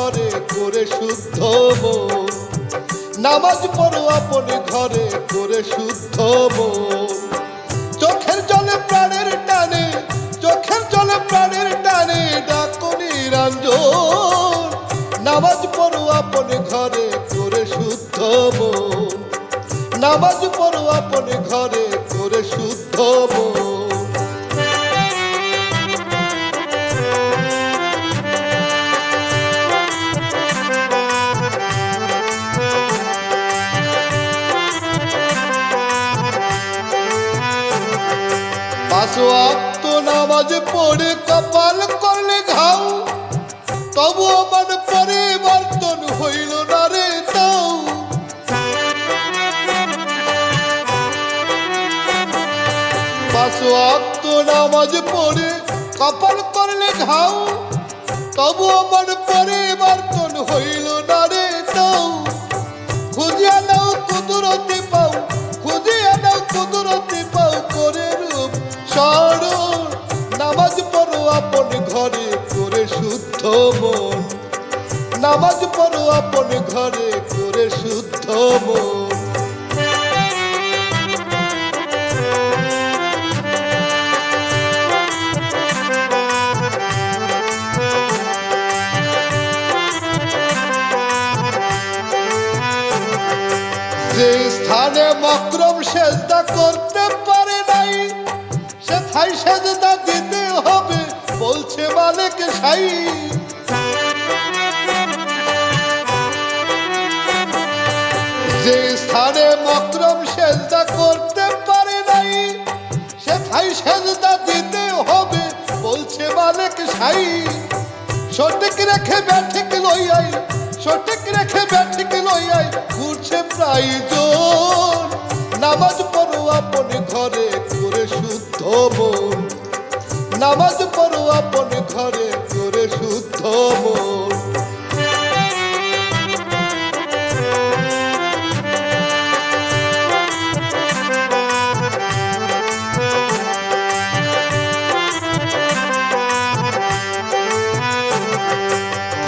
ঘরে করে শুদ্ধ নামাজ পড়ো আপন ঘরে করে শুদ্ধ চোখের জলে প্রাণের টানে, চোখের জলে প্রাণের টানে ডাকো নিরঞ্জন। নামাজ পড়ো আপন ঘরে করে শুদ্ধ নামাজ পড়ো আপন ঘরে করে শুদ্ধ পাঁচ ওয়াক্ত নামাজ পড়ে কপাল করলে ঘাও তবু আমার পরিবর্তন হইল না রে তাও। পাঁচ নামাজ পড়ে কপাল করলে ঘাও তবু আমার পরিবর্তন হইল না রে নামাজ পড়ো আপন ঘরে, করে শুদ্ধ মন। যে স্থানে মক্রম সেজদা করতে পারে নাই সে থাই সেজদা দিতে হবে, বলছে মালিক সাই। যে স্থানে মক্রম সেজদা করতে পারে নাই সে থাই সেজদা দিতে হবে, বলছে মালিক সাই। সঠিক রেখে ব্যাঠিক লইয়াই সঠিক রেখে ব্যাঠিক লইয়াই ঘুরছে প্রায় জন নামাজ পড়ো আপন ঘরে, করে শুদ্ধ মন। নামাজ পড়ো আপন ঘরে, করে শুদ্ধ মন।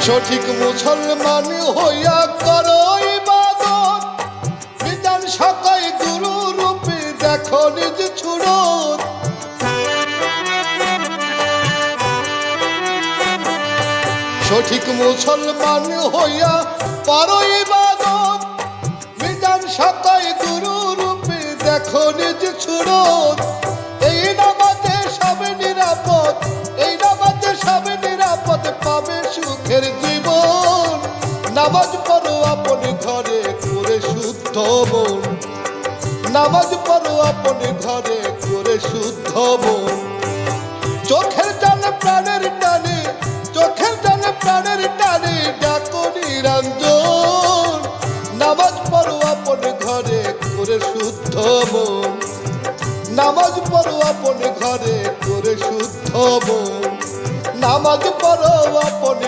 সঠিক মুসলমান হইয়া করো বিধান সকাই গুরু রূপে দেখো নিজ ছুড়ত সঠিক মুসলমান হইয়া পারো ইবাদত। বিধান সকাই গুরু রূপে দেখো নিজ ছুড়ত নামাজ পড়ো আপন ঘরে করে শুদ্ধ মন নামাজ পড়ো আপন ঘরে করে শুদ্ধ মন চোখের জলে প্রাণের টানে, চোখের জলে প্রাণের টানে ডাকো নিরঞ্জন। নামাজ পড়ো আপন ঘরে করে শুদ্ধ মন নামাজ পড়ো আপন ঘরে করে শুদ্ধ মন নামাজ পড়ো আপন